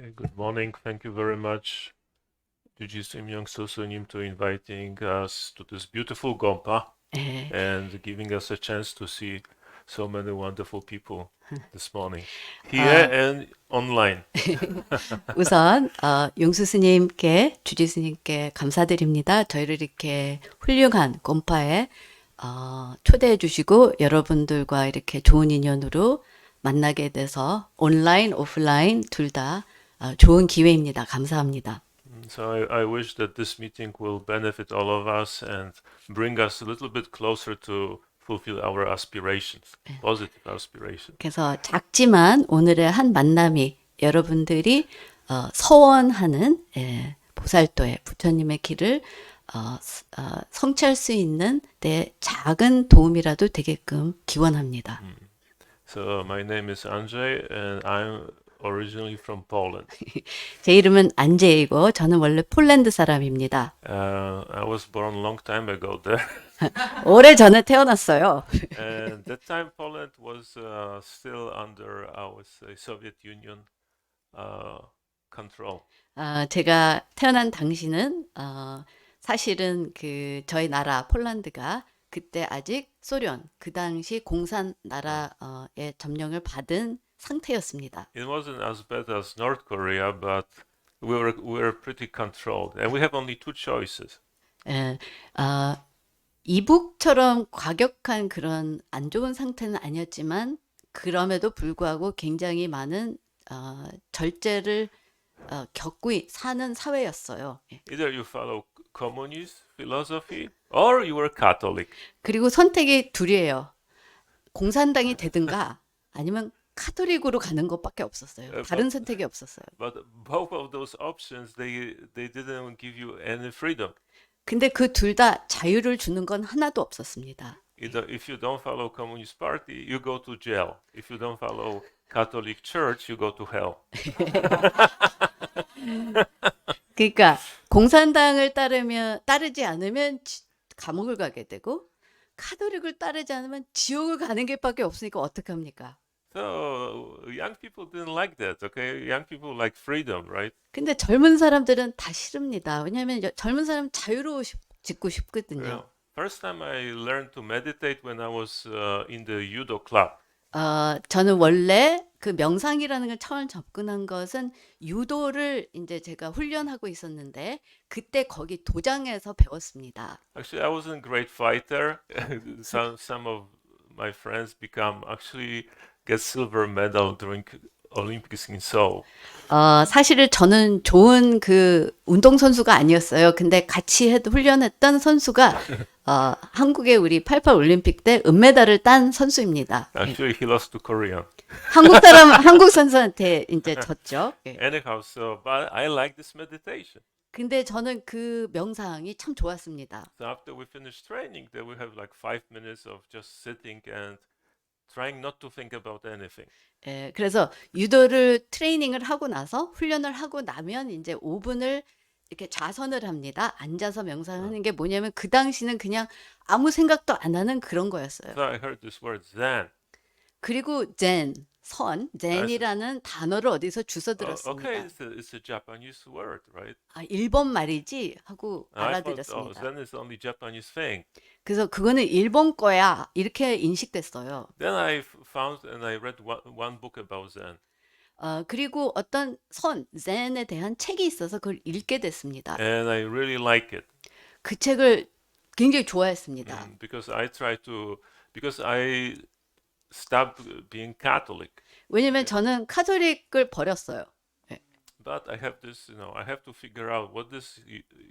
Okay, good morning. Thank you very much, Juji Simyoung Sosonim, to inviting us to this beautiful Gompa 예, and giving us a chance to see so many wonderful people this morning here and online. 우선 어, 용수 스님께 주지 스님께 감사드립니다. 저희를 이렇게 훌륭한 곰파에 어, 초대해 주시고 여러분들과 이렇게 좋은 인연으로 만나게 돼서 온라인 오프라인 둘다 어, 좋은 기회입니다. 감사합니다. So I, I wish that this meeting will benefit all of us and bring us a little bit closer to fulfill our aspirations, positive aspirations. 그래서 작지만 오늘의 한 만남이 여러분들이 어, 서원하는 예, 보살도의 부처님의 길을 어, 스- 어, 성취할 수 있는 내 작은 도움이라도 되게끔 기원합니다. So my name is Andrzej and I'm originally from Poland. 제 이름은 안제이고 저는 원래 폴란드 사람입니다. Uh, I was born long time ago there. 오래 전에 태어났어요. and that time Poland was uh, still under, I would say, Soviet Union uh, control. 아, 제가 태어난 당시는 어, 사실은 그 저희 나라 폴란드가 그때 아직 소련 그 당시 공산 나라의 점령을 받은 상태였습니다. It wasn't as bad as North Korea, but we were we were pretty controlled, and we have only two choices. 예, 아, 이북처럼 과격한 그런 안 좋은 상태는 아니었지만 그럼에도 불구하고 굉장히 많은 어, 절제를 어, 겪고 이- 사는 사회였어요. 예. Either you follow communist philosophy or you were Catholic. 그리고 선택이 둘이에요. 공산당이 되든가 아니면 카톨릭으로 가는 것밖에 없었어요. 어, 다른 뭐- 선택이 없었어요. But both of those options, they they didn't give you any freedom. 근데 그 둘 다 자유를 주는 건 하나도 없었습니다. If you don't follow Communist Party, you go to jail. If you don't follow Catholic Church, you go to hell. 그러니까 공산당을 따르면 따르지 않으면 지- 감옥을 가게 되고 카톨릭을 따르지 않으면 지옥을 가는 길밖에 없으니까 어떡합니까? So young people didn't like that. Okay, young people like freedom, right? 근데 젊은 사람들은 다 싫습니다. 왜냐하면 여- 젊은 사람 자유로워 싶, 짓고 싶거든요. Well, first time I learned to meditate when I was uh, in the judo club. 어, 저는 원래 그 명상이라는 걸 처음 접근한 것은 유도를 이제 제가 훈련하고 있었는데 그때 거기 도장에서 배웠습니다. Actually, I wasn't a great fighter. some some of my friends become actually get silver medal during Olympics in Seoul. 어, 사실은 저는 좋은 그 운동 선수가 아니었어요. 근데 같이 해, 훈련했던 선수가 어, 한국의 우리 88 올림픽 때 은메달을 딴 선수입니다. Actually, he lost to Korean. 한국 사람, 한국 선수한테 이제 졌죠. 예. Anyhow, so but I like this meditation. 근데 저는 그 명상이 참 좋았습니다. So after we finish training, then we have like five minutes of just sitting and trying not to think about anything. 예, 그래서 유도를 트레이닝을 하고 나서 훈련을 하고 나면 이제 5분을 이렇게 좌선을 합니다. 앉아서 명상하는 게 뭐냐면 그 당시는 그냥 아무 생각도 안 하는 그런 거였어요. So I heard this word Zen. 그리고 젠, 선, 젠이라는 단어를 어디서 주워 Oh, 들었습니다. okay, it's a, it's a Japanese word, right? 아, 일본 말이지 하고 I thought, oh, 알아들었습니다. Zen is only Japanese thing. 그래서 그거는 일본 거야 이렇게 인식됐어요. Then I f- found and I read one, one book about Zen. 어, 그리고 어떤 선, 젠에 대한 책이 있어서 그걸 읽게 됐습니다. and I really like it 그 책을 굉장히 좋아했습니다. Mm, because I try to because I stopped being Catholic, 왜냐면 저는 카톨릭을 버렸어요. but I have this, you know, I have to figure out what this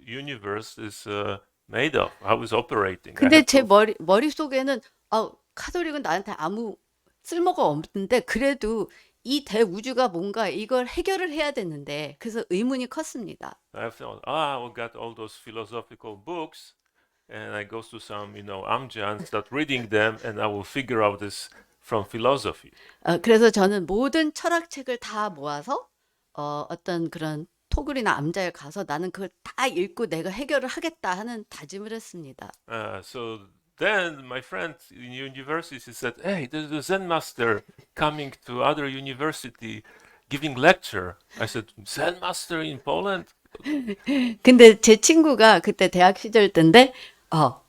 universe is uh, made of, how it's operating. I 근데 have 제 머리 머릿 속에는 아, 카톨릭은 나한테 아무 쓸모가 없는데 그래도 이 대우주가 뭔가 이걸 해결을 해야 되는데 그래서 의문이 컸습니다. I have thought, ah, I got all those philosophical books, and I go to some, you know, Amja and start reading them, and I will figure out this from philosophy. 어, 그래서 저는 모든 철학책을 다 모아서 어, 어떤 그런 토글이나 암자에 가서 나는 그걸 다 읽고 내가 해결을 하겠다 하는 다짐을 했습니다. Uh, so then my friend in university said, "Hey, there's a Zen master coming to other university. giving lecture. I said, Zen master in Poland? 근데 제 친구가 그때 대학 시절 때인데, 어,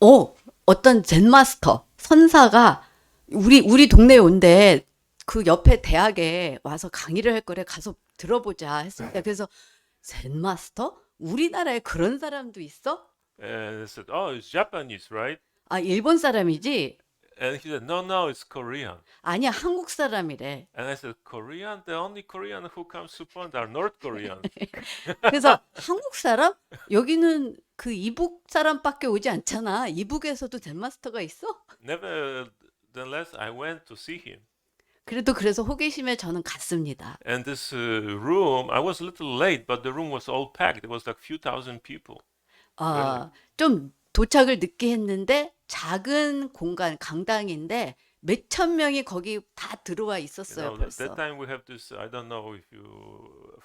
어, 어떤 젠 마스터, 선사가 우리, 우리 동네에 온대. 그 옆에 대학에 와서 강의를 할 거래 가서 들어보자 했습니다. 그래서 젠 마스터? 우리나라에 그런 사람도 있어? And I said, oh, it's Japanese, right? 아, 일본 사람이지? And he said, no, no, it's Korean. 아니야, 한국 사람이래. And I said, Korean? The only Korean who comes to Poland are North Koreans. 그래서 한국 사람? 여기는 그 이북 사람밖에 오지 않잖아. 이북에서도 젠 마스터가 있어? Nevertheless, I went to see him. 그래도 그래서 호기심에 저는 갔습니다. And this uh, room, I was a little late, but the room was all packed. There was like few thousand people. 아, 좀 도착을 늦게 했는데 작은 공간 강당인데 몇 천 명이 거기 다 들어와 You 있었어요, know, that, 벌써. that time we have this. I don't know if you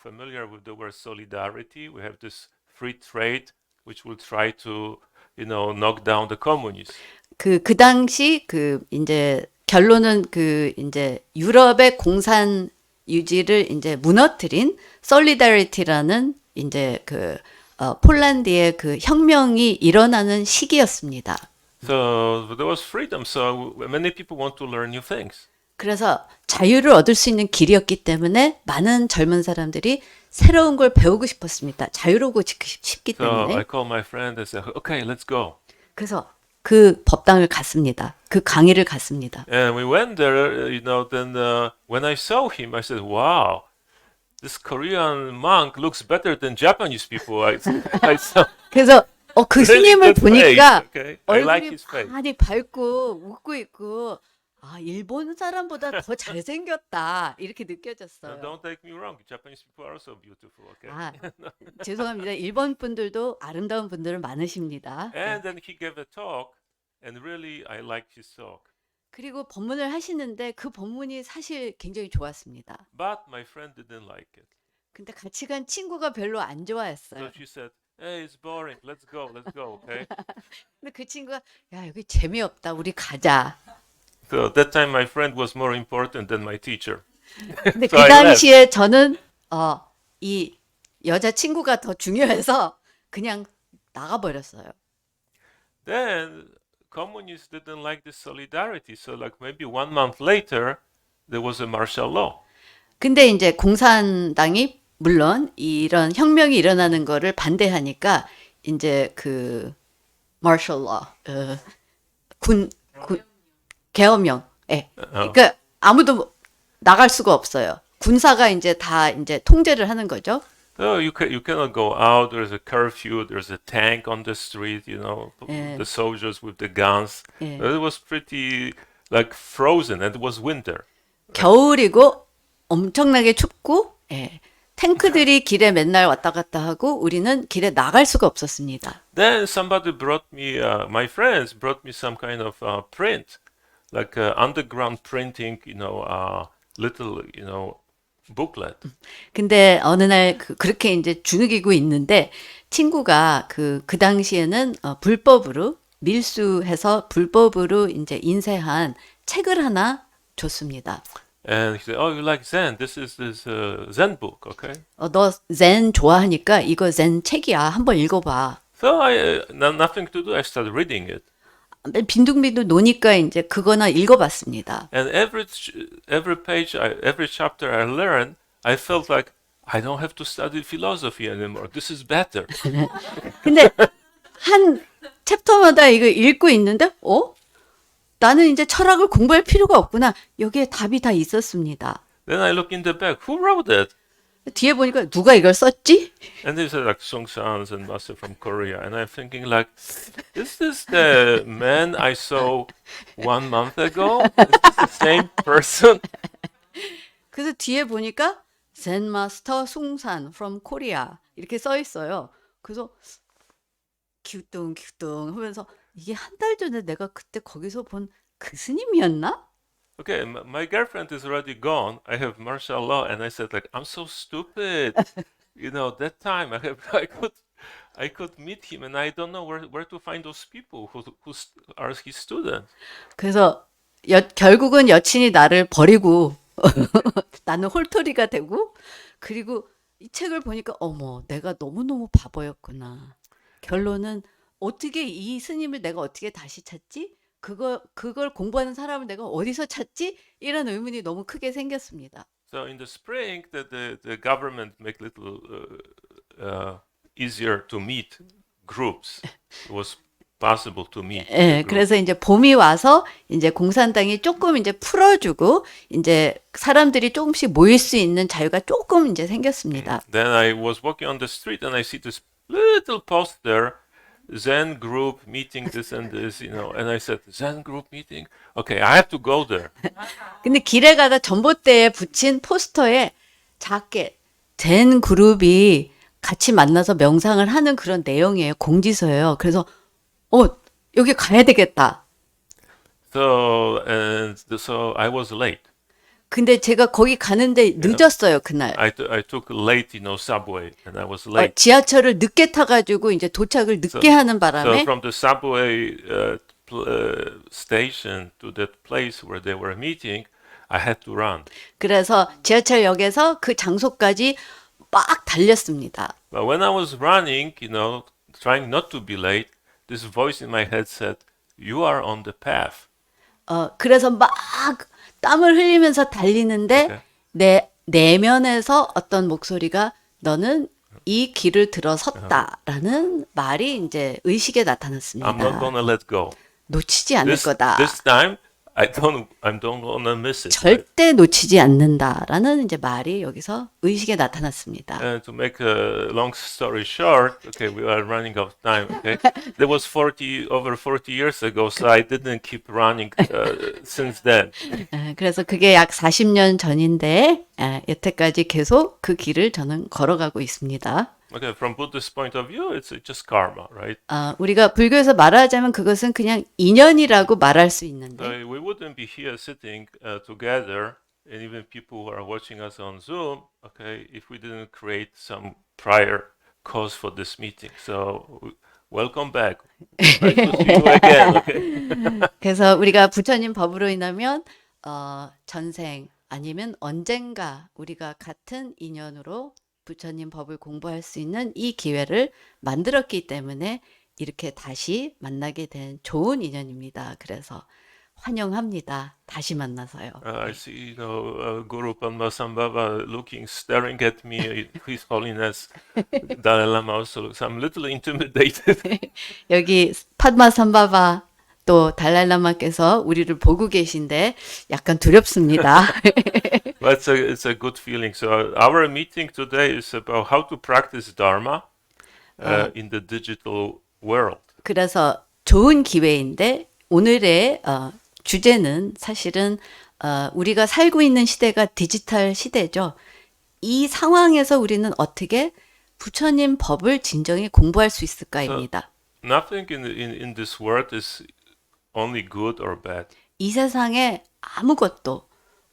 familiar with the word solidarity. We have this free trade, which will try to, you know, knock down the communists. 그, 그 당시 그 이제 결론은 그 이제 유럽의 공산 유지를 이제 무너뜨린 솔리다리티라는 이제 그 어, 폴란드의 그 혁명이 일어나는 시기였습니다. So there was freedom. So many people want to learn new things. 그래서 자유를 얻을 수 있는 길이었기 때문에 많은 젊은 사람들이 새로운 걸 배우고 싶었습니다. 자유로우고 싶- 싶기 So I 때문에. called my friend and said, "Okay, let's go." 그래서 그 법당을 갔습니다. 그 강의를 갔습니다. And we went there. You know, then uh, when I saw him, I said, "Wow, this Korean monk looks better than Japanese people." I, I saw. 그래서 어, 그 스님을 good face, 보니까 okay? I like 얼굴이 his face. 많이 밝고 웃고 있고 아 일본 사람보다 더 잘생겼다 이렇게 Now, 느껴졌어요. don't take me wrong. Japanese people are also beautiful. Okay. 아 죄송합니다. 일본 분들도 아름다운 분들은 많으십니다. 네. And then he gave a talk, and really, I liked his talk. 그리고 법문을 하시는데 그 법문이 사실 굉장히 좋았습니다. But my friend didn't like it. 근데 같이 간 친구가 별로 안 So 좋아했어요. she said, "Hey, it's boring. Let's go. Let's go." Okay. 근데 그 친구가 야 여기 재미없다. 우리 가자. So that time, my friend was more important than my teacher. 근데 그 So I left. 당시에 저는 어 이 여자 친구가 더 중요해서 그냥 나가 버렸어요. Then communists didn't like this solidarity. So like maybe one month later, there was a martial law. 근데 이제 공산당이 물론 이런 혁명이 일어나는 거를 반대하니까 이제 그 martial law 어, 군, 군 계엄령 예. 그러니까 아무도 나갈 수가 없어요. 군사가 이제 다 이제 통제를 하는 거죠. So you can you cannot go out. There's a curfew. There's a tank on the street. You know, Yeah. the soldiers with the guns. Yeah. It was pretty like frozen, and it was winter. 겨울이고 엄청나게 춥고 예. 탱크들이 길에 맨날 왔다 갔다 하고 우리는 길에 나갈 수가 없었습니다. Then somebody brought me, uh, my friends brought me some kind of uh, print, like uh, underground printing, you know, uh, little, you know, booklet. 근데 어느 날 그, 그렇게 이제 주눅이고 있는데 친구가 그, 그 당시에는 어, 불법으로 밀수해서 불법으로 이제 인쇄한 책을 하나 줬습니다. And he said, "Oh, you like Zen? This is this uh, Zen book, okay?" 어, 너젠 좋아하니까 이거 젠 책이야. 한번 읽어봐. So I, uh, no, nothing to do. I started reading it, 빈둥빈둥 노니까 이제 그거나 읽어봤습니다. and every every page, I, every chapter I learned, I felt like I don't have to study philosophy anymore. This is better. 근데 한 챕터마다 이거 읽고 있는데, 어? 나는 이제 철학을 공부할 필요가 없구나. 여기에 답이 다 있었습니다. then I look in the back. Who wrote that? 뒤에 보니까 누가 이걸 썼지? And they said like Song San and Master from Korea, and I'm thinking like, is this the man I saw one month ago? Is this the same person? 그래서 뒤에 보니까 젠 마스터 숭산 from Korea 이렇게 써 있어요. 그래서 기우뚱 기우뚱 하면서 이게 한 달 전에 내가 그때 거기서 본 그 스님이었나? Okay, my girlfriend is already gone. I have martial law, and I said like, I'm so stupid. you know, that time I have I could I could meet him, and I don't know where where to find those people who who are his students. 그래서 여, 결국은 여친이 나를 버리고 나는 홀토리가 되고 그리고 이 책을 보니까 어머 내가 너무너무 바보였구나. 결론은 어떻게 이 스님을 내가 어떻게 다시 찾지? 그거 그걸 공부하는 사람을 내가 어디서 찾지? 이런 의문이 너무 크게 생겼습니다. So in the spring, the, the, the government make little uh, uh, easier to meet groups. It was possible to meet. 예. 그래서 이제 봄이 와서 이제 공산당이 조금 이제 풀어주고 이제 사람들이 조금씩 모일 수 있는 자유가 조금 이제 생겼습니다. Then I was walking on the street and I see this little poster, Zen group meeting this and this, you know, and I said, Zen group meeting? Okay, I have to go there. 근데 길에 가다 전봇대에 붙인 포스터에 작게 젠 그룹이 같이 만나서 명상을 하는 그런 내용이에요. 공지서예요. 그래서 어 여기 가야 되겠다. So, and so I was late. 근데 제가 거기 가는데 늦었어요 그날. I, t- I took late, you know, subway, and I was 어, late. 지하철을 늦게 타가지고 이제 도착을 늦게 하는 So 바람에 from the subway uh, pl- uh, station to that place where they were meeting, I had to run. 그래서 지하철역에서 그 장소까지 막 달렸습니다. But when I was running, you know, trying not to be late, this voice in my head said, "You are on the path." 어, 그래서 막 땀을 흘리면서 달리는데. 내 내면에서 어떤 목소리가 너는 이 길을 들어섰다라는 말이 이제 의식에 나타났습니다. I'm not gonna let go. 놓치지 않을 This, 거다. this time, I don't, I don't wanna miss it. 절대 놓치지 않는다라는 이제 말이 여기서 의식에 나타났습니다. And to make a long story short, okay, we are running out of time. Okay, that was 40 over 40 years ago, so I didn't keep running uh, since then. 에, 그래서 그게 약 40년 전인데 에, 여태까지 계속 그 길을 저는 걸어가고 있습니다. Okay, from Buddhist point of view, it's just karma, right? 아, 우리가 불교에서 말하자면 그것은 그냥 인연이라고 말할 수 있는데 So we wouldn't be here sitting uh, together, and even people who are watching us on Zoom, okay, if we didn't create some prior cause for this meeting. So welcome back. Nice to see you again. Okay. 그래서 우리가 부처님 법으로 인하면 어, 전생 아니면 언젠가 우리가 같은 인연으로 부처님 법을 공부할 수 있는 이 기회를 만들었기 때문에 이렇게 다시 만나게 된 좋은 인연입니다. 그래서 환영합니다. 다시 만나서요. Uh, I see, you know, uh, Guru Padmasambhava looking, staring at me. His Holiness Dalai Lama also looks. I'm a little intimidated. 여기 파드마삼바바 또 달랄라마께서 우리를 보고 계신데 약간 두렵습니다. But it's a, it's a good feeling. So our meeting today is about how to practice Dharma uh, in the digital world. 그래서 좋은 기회인데 오늘의 어, 주제는 사실은 어, 우리가 살고 있는 시대가 디지털 시대죠. 이 상황에서 우리는 어떻게 부처님 법을 진정히 공부할 수 있을까입니다. Nothing in, in, in this world is only good or bad. 이 세상에 아무것도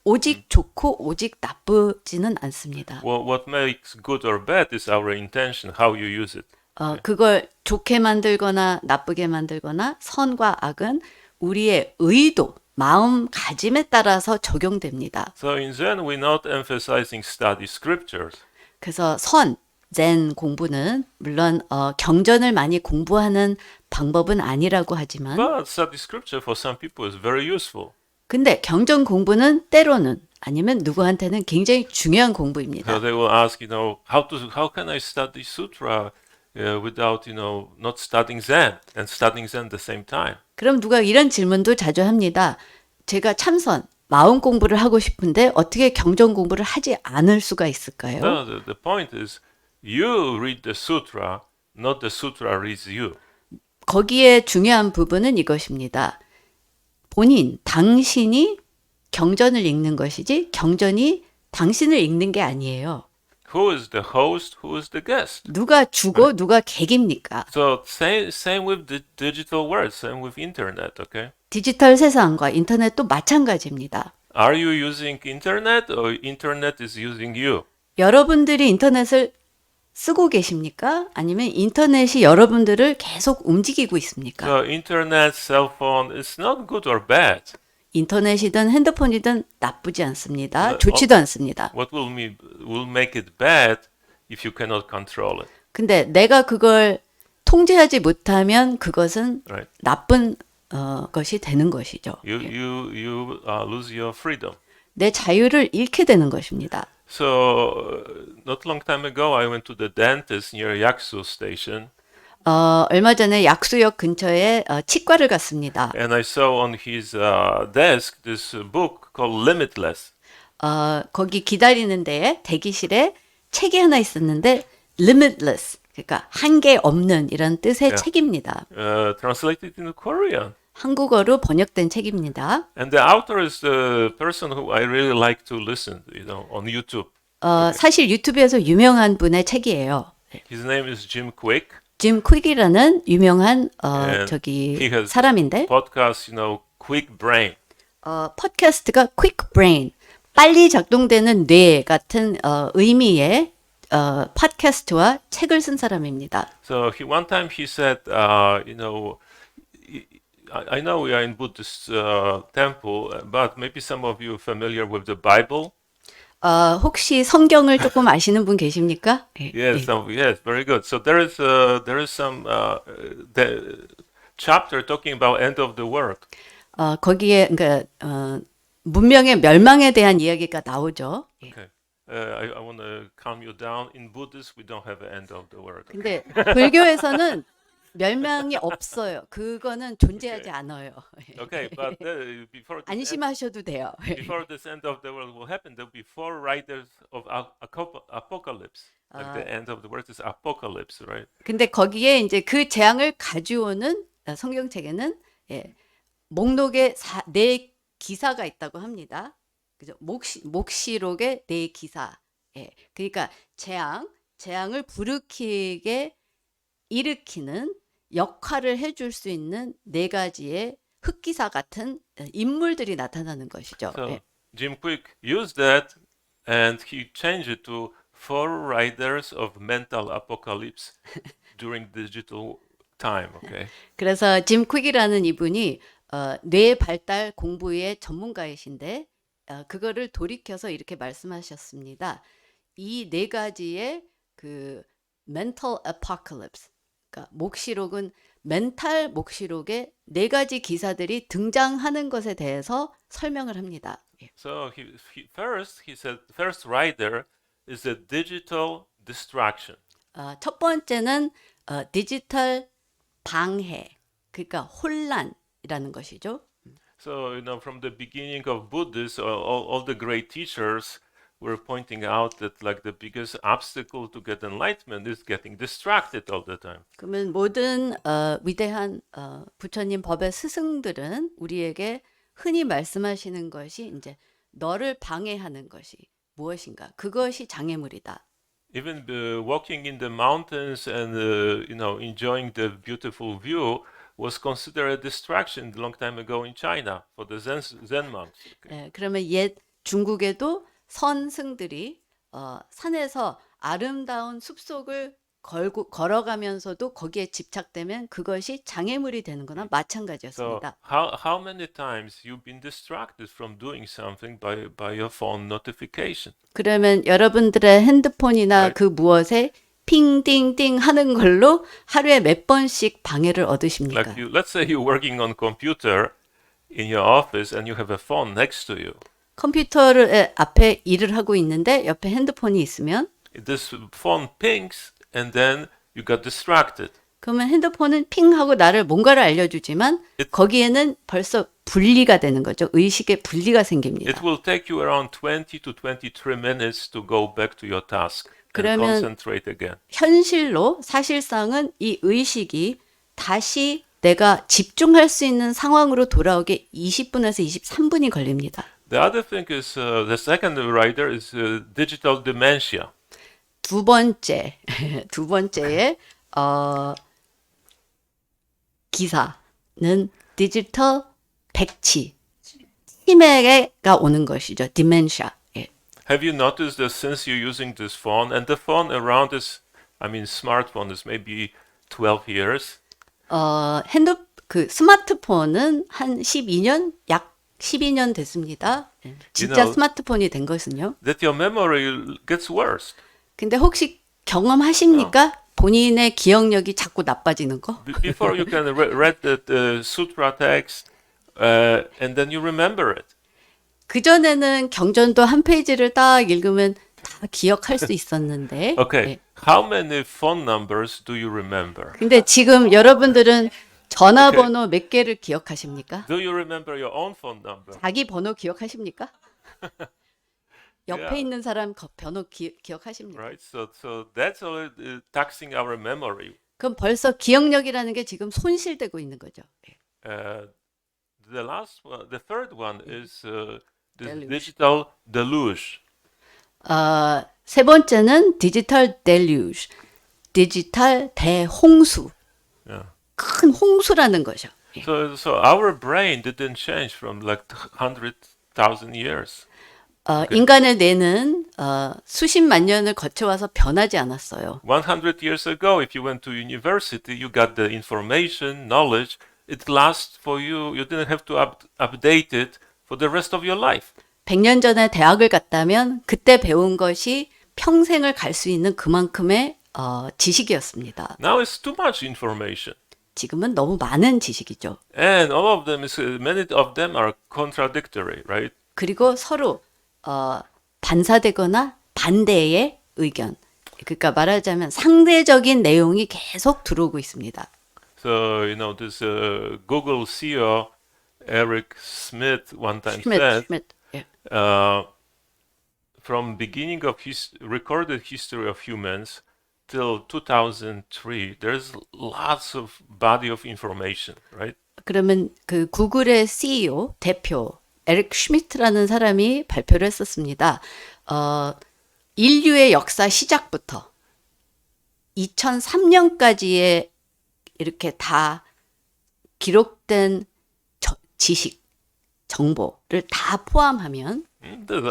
오직 좋고 오직 나쁘지는 않습니다. Well, what makes good or bad is our intention, how you use it. 어, 그걸 좋게 만들거나 나쁘게 만들거나 선과 악은 우리의 의도, 마음가짐에 따라서 적용됩니다. So in Zen, we're not emphasizing study scriptures. 그래서 선, 젠 공부는 물론 어, 경전을 많이 공부하는 방법은 아니라고 하지만 But study scripture for some people is very useful. 근데 경전 공부는 때로는 아니면 누구한테는 굉장히 중요한 So 공부입니다. they will ask, you know, how to how can I study sutra uh, without, you know, not studying Zen and studying Zen at the same time? 그럼 누가 이런 질문도 자주 합니다. 제가 참선, 마음 공부를 하고 싶은데 어떻게 경전 공부를 하지 않을 수가 있을까요? No, the, the point is, you read the sutra, not the sutra reads you. 거기에 중요한 부분은 이것입니다. 본인, 당신이 경전을 읽는 것이지 경전이 당신을 읽는 게 아니에요. Who is the host? Who is the guest? 누가 주고 누가 객입니까? So same same with the digital world, same with internet. Okay, 디지털 세상과 인터넷도 마찬가지입니다. are you using internet or internet is using you? 여러분들이 인터넷을 쓰고 계십니까? 아니면 인터넷이 여러분들을 계속 움직이고 있습니까? So internet, cell phone, it's not good or bad. 인터넷이든 핸드폰이든 나쁘지 않습니다. 어, 좋지도 않습니다. What will me will make it bad if you cannot control it, 근데 내가 그걸 통제하지 못하면 그것은 right? 나쁜 어, 것이 되는 것이죠. You you you uh, lose your freedom. 내 자유를 잃게 되는 것입니다. So uh, not long time ago, I went to the dentist near Yaksu station, 어, 얼마 전에 약수역 근처에 어, 치과를 갔습니다. and I saw on his uh, desk this uh, book called Limitless. 어, 거기 기다리는 데에 대기실에 책이 하나 있었는데 limitless 그러니까 한계 없는 이런 뜻의 예. 책입니다. uh, translated into Korean. 한국어로 번역된 책입니다. And the author is the person who I really like to listen, you know, on YouTube. 어, 사실 유튜브에서 유명한 분의 책이에요. His name is Jim Quick. 짐 퀵이라는 유명한 어, And 저기 he has 사람인데 podcast, you know, Quick Brain. 어, 팟캐스트가 quick brain 빨리 작동되는 뇌 같은 어, 의미의 어, 팟캐스트와 책을 쓴 사람입니다. So he one time he said, uh, you know, I, I know we are in Buddhist uh, temple, but maybe some of you are familiar with the Bible. 어, 혹시 성경을 조금 아시는 분 계십니까? 예, Yes, 예. some, yes, very good. So there is uh, there is some uh, the chapter talking about end of the world. 어, 거기에 그러니까 어, 문명의 멸망에 대한 이야기가 나오죠. 예. Okay. Uh, I, I want to calm you down. In Buddhist, we don't have an end of the world. 근데 불교에서는 멸망이 없어요. 그거는 존재하지 않아요. Okay, but uh, before this end, 안심하셔도 돼요. before this end of the world will happen, there will be four riders of a- aco- apocalypse. Like the end of the world is apocalypse, right? 근데 거기에 이제 그 재앙을 가져오는 어, 성경책에는 예, 목록에 사, 네 기사가 있다고 합니다. 그죠? 목시, 목시록의 네 기사. 예, 그러니까 재앙, 재앙을 부르키게 일으키는 역할을 해줄 수 있는 네 가지의 흑기사 같은 어, 인물들이 나타나는 것이죠. So 예. Jim Quick used that, and he changed it to four riders of mental apocalypse during digital time. Okay. 그래서 짐 퀵이라는 이분이 어, 뇌 발달 공부의 전문가이신데 어, 그거를 돌이켜서 이렇게 말씀하셨습니다. 이 네 가지의 그 mental apocalypse, 그러니까 목시록은 멘탈 목시록에 네 가지 기사들이 등장하는 것에 대해서 설명을 합니다. 예. So he, he first he said first rider is a digital distraction. 어, 첫 번째는 어, 디지털 방해, 그러니까 혼란이라는 것이죠. So you know from the beginning of Buddhism, all, all, all the great teachers were pointing out that like the biggest obstacle to get enlightenment is getting distracted all the time. 그러면 모든 어, 위대한 어, 부처님 법의 스승들은 우리에게 흔히 말씀하시는 것이 이제 너를 방해하는 것이 무엇인가? 그것이 장애물이다. Even uh, walking in the mountains and uh, you know enjoying the beautiful view was considered a distraction a long time ago in China for the Zen, Zen monks. 예, 그러면 옛 중국에도 선승들이 어, 산에서 아름다운 숲속을 걸고 걸어가면서도 거기에 집착되면 그것이 장애물이 되는 거나 So 마찬가지였습니다. how how many times you've been distracted from doing something by by your phone notification? 그러면 여러분들의 핸드폰이나. 그 무엇에 핑띵띵 하는 걸로 하루에 몇 번씩 방해를 얻으십니까? Like you, let's say you're working on computer in your office and you have a phone next to you. 컴퓨터를 앞에 일을 하고 있는데 옆에 핸드폰이 있으면 This phone pings and then you got distracted. 그러면 핸드폰은 핑하고 나를 뭔가를 알려주지만 거기에는 벌써 분리가 되는 거죠. 의식의 분리가 생깁니다. It will take you around 20 to 23 minutes to go back to your task and 그러면-. 현실로 사실상은 이 의식이 다시 내가 집중할 수 있는 상황으로 돌아오게 20분에서 23분이 걸립니다. The other thing is uh, the second rider is uh, digital dementia. 두 번째, 두 번째의 어, 기사는 디지털 백치, 치매가 오는 것이죠. 디멘샤. 예. Have you noticed that since you're using this phone and the phone around is, I mean, smartphone is maybe 12 years. 어, 핸드 그 스마트폰은 한 12년 약 12년 됐습니다. 예. 진짜 know- 스마트폰이 된 것은요. that your memory gets worse. 근데 혹시 경험하십니까? 본인의 기억력이 자꾸 나빠지는 거? Be- Before you can re- read the, the sutra text, uh, and then you remember it. 그 전에는 경전도 한 페이지를 딱 읽으면 다 기억할 수 있었는데. Okay. 예. How many phone numbers do you remember? 근데 지금 여러분들은 전화번호 몇 개를 기억하십니까? Do you remember your own phone number? 자기 번호 기억하십니까? 옆에 Yeah. 있는 사람 거- 번호 기, 기억하십니까? Right. So, so that's all uh, taxing our memory. 그럼 벌써 기억력이라는 게 지금 손실되고 있는 거죠. 예. Uh, the last one, the third one is uh, the Deluge. digital deluge. 어, 세 번째는 디지털 델류즈, 디지털 대홍수. 큰 홍수라는 거죠. 예. So, so our brain didn't change from like hundred thousand years. 어, 인간의 뇌는 어, 수십만 년을 거쳐와서 변하지 않았어요. 100 years ago, if you went to university, you got the information, knowledge. It lasts for you. You didn't have to up, update it for the rest of your life. 100년 전에 대학을 갔다면 그때 배운 것이 평생을 갈 수 있는 그만큼의 어, 지식이었습니다. Now it's too much information, 지금은 너무 많은 지식이죠. and all of them is many of them are contradictory, right? 그리고 서로 어, 반사되거나 반대의 의견. 그러니까 말하자면 상대적인 내용이 계속 들어오고 있습니다. So you know this uh, Google CEO Eric Smith one time 슈멧, said, 슈멧. 예. uh, from beginning of his recorded history of humans till 2003, there's lots of body of information, right? 그러면 그 구글의 CEO 대표 에릭 슈미트라는 사람이 발표를 했었습니다. 어, 인류의 역사 시작부터 2003년까지의 이렇게 다 기록된 저- 지식, 정보를 다 포함하면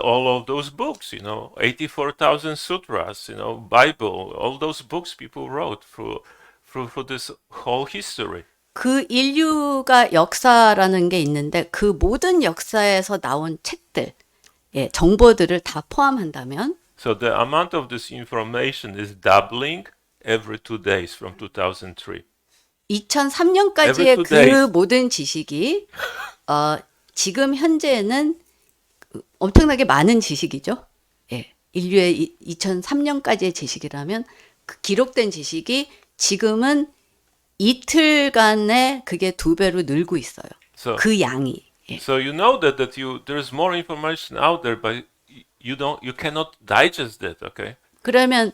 all of those books, you know, 84,000 sutras, you know, Bible, all those books people wrote through, through, through this whole history. 그 인류가 역사라는 게 있는데 그 모든 역사에서 나온 책들, 예, 정보들을 다 포함한다면 So the amount of this information is doubling every two days from 2003. 2003년까지의 Every two 그 days. 모든 지식이 어, 지금 현재는 그 엄청나게 많은 지식이죠. 예. 인류의 이, 2003년까지의 지식이라면 그 기록된 지식이 지금은 이틀간에 그게 두 배로 늘고 있어요. So, 그 양이. 예. so you know that that you there's more information out there, but you don't you cannot digest it. Okay. 그러면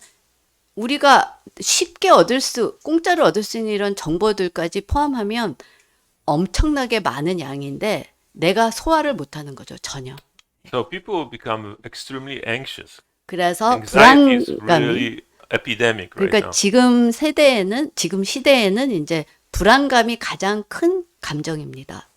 우리가 쉽게 얻을 수, 공짜로 얻을 수 있는 이런 정보들까지 포함하면 엄청나게 많은 양인데 내가 소화를 못 하는 거죠, 전혀. So people become extremely anxious. 그래서 Anxiety is 불안감이 really epidemic right 그러니까 now. 지금 세대에는 지금 시대에는 이제 불안감이 가장 큰 감정입니다.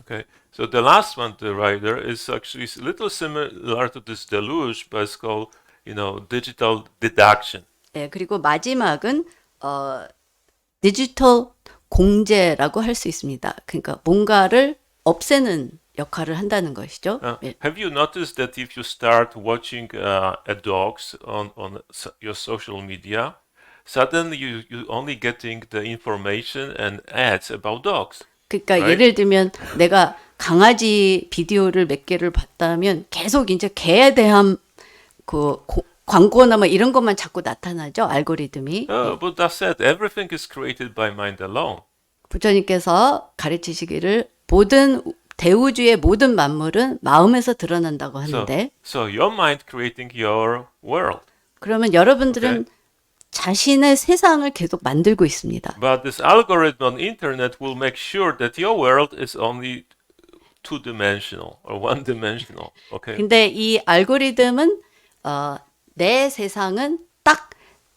Okay. So the last one, the writer, is actually a little similar to this deluge, but it's called, you know, digital deduction. 네, 그리고 마지막은 어, 디지털 공제라고 할 수 있습니다. 그러니까 뭔가를 없애는 역할을 한다는 것이죠. Uh, 예. have you noticed that if you start watching uh, a dogs on on your social media, suddenly you you only getting the information and ads about dogs. 그러니까 Right? 예를 들면 내가 강아지 비디오를 몇 개를 봤다면 계속 이제 개에 대한 그 고- 광고나 뭐 이런 것만 자꾸 나타나죠 알고리즘이 Uh, but that said, everything is created by mind alone. 부처님께서 가르치시기를 모든 대우주의 모든 만물은 마음에서 드러난다고 So, 하는데 so your mind creating your world. 그러면 여러분들은 자신의 세상을 계속 만들고 있습니다. But this algorithm on internet will make sure that your world is only two dimensional or one dimensional. Okay. 근데 이 알고리즘은 어, 내 세상은 딱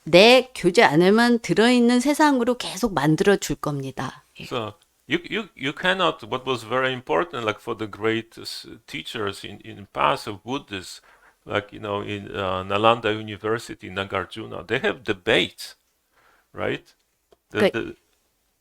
내 교재 안에만 들어 있는 세상으로 계속 만들어 줄 겁니다. So you you you cannot. What was very important, like for the great uh, teachers in in past of Buddhists, like you know in uh, Nalanda University, Nagarjuna, they have debates, right? The, Good. the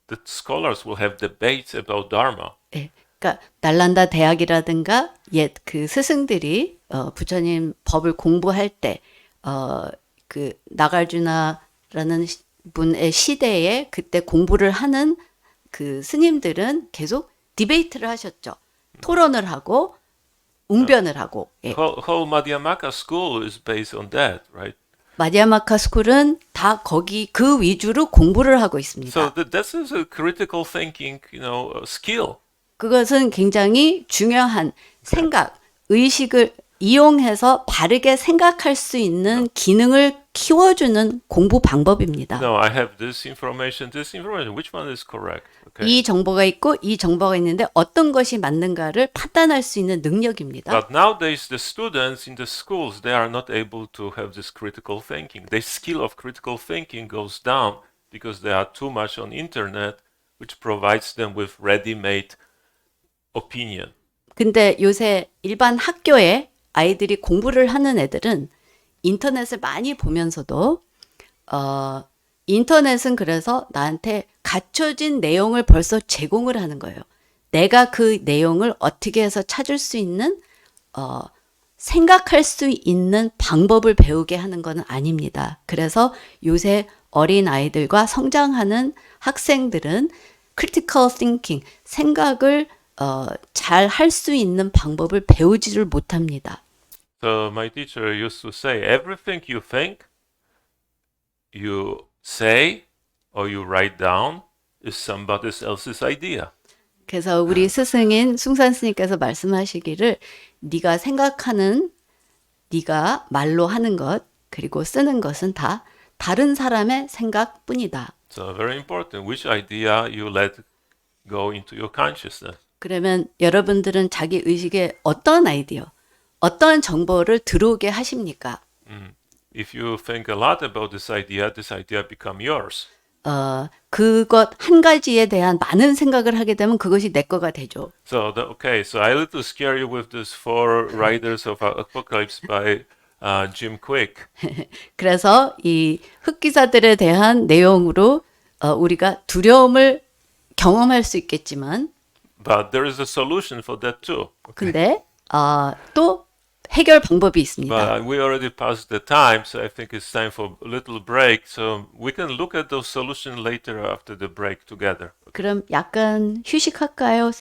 the scholars will have debates about Dharma. 예. 그러니까 날란다 대학이라든가 옛 그 스승들이 어, 부처님 법을 공부할 때 어, 그 나갈주나라는 시- 분의 시대에 그때 공부를 하는 그 스님들은 계속 디베이트를 하셨죠. 토론을 하고 웅변을 하고 예. Whole, whole Madhyamaka school is based on that, right? 마디아마카 스쿨은 다 거기 그 위주로 공부를 하고 있습니다. So th- this is a critical thinking, you know, uh, skill. 그것은 굉장히 중요한 생각, 의식을 이용해서 바르게 생각할 수 있는 기능을 키워주는 공부 방법입니다. No, I have this information, this information. Which one is correct? Okay. 이 정보가 있고 이 정보가 있는데 어떤 것이 맞는가를 판단할 수 있는 능력입니다. But nowadays, the students in the schools they are not able to have this critical thinking. Their skill of critical thinking goes down because they are too much on internet, which provides them with ready-made opinion. 근데 요새 일반 학교에 아이들이 공부를 하는 애들은 인터넷을 많이 보면서도 어 인터넷은 그래서 나한테 갖춰진 내용을 벌써 제공을 하는 거예요. 내가 그 내용을 어떻게 해서 찾을 수 있는 어 생각할 수 있는 방법을 배우게 하는 것은 아닙니다. 그래서 요새 어린 아이들과 성장하는 학생들은 critical thinking, 생각을 어, 잘 할 수 있는 방법을 배우지를 못합니다. So my teacher used to say, everything you think, you say, or you write down is somebody else's idea. 그래서 우리 스승인 숭산 스님께서 말씀하시기를 네가 생각하는 네가 말로 하는 것 그리고 쓰는 것은 다 다른 사람의 생각뿐이다. So very important. Which idea you let go into your consciousness? 그러면 여러분들은 자기 의식에 어떤 아이디어, 어떤 정보를 들어오게 하십니까? If you think a lot about this idea, this idea become yours. 어, 그것 한 가지에 대한 많은 생각을 하게 되면 그것이 내 거가 되죠. So the, okay, so I little scare you with this Four Riders of Apocalypse by uh, Jim Quick. 그래서 이 흑기사들에 대한 내용으로 어, 우리가 두려움을 경험할 수 있겠지만, But there is a solution for that too. 근데 어, 또 해결 방법이 있습니다. But we already passed the time, so I think it's time for a little break. So we can look at those solutions later after the break together. 그럼 약간 휴식할까요,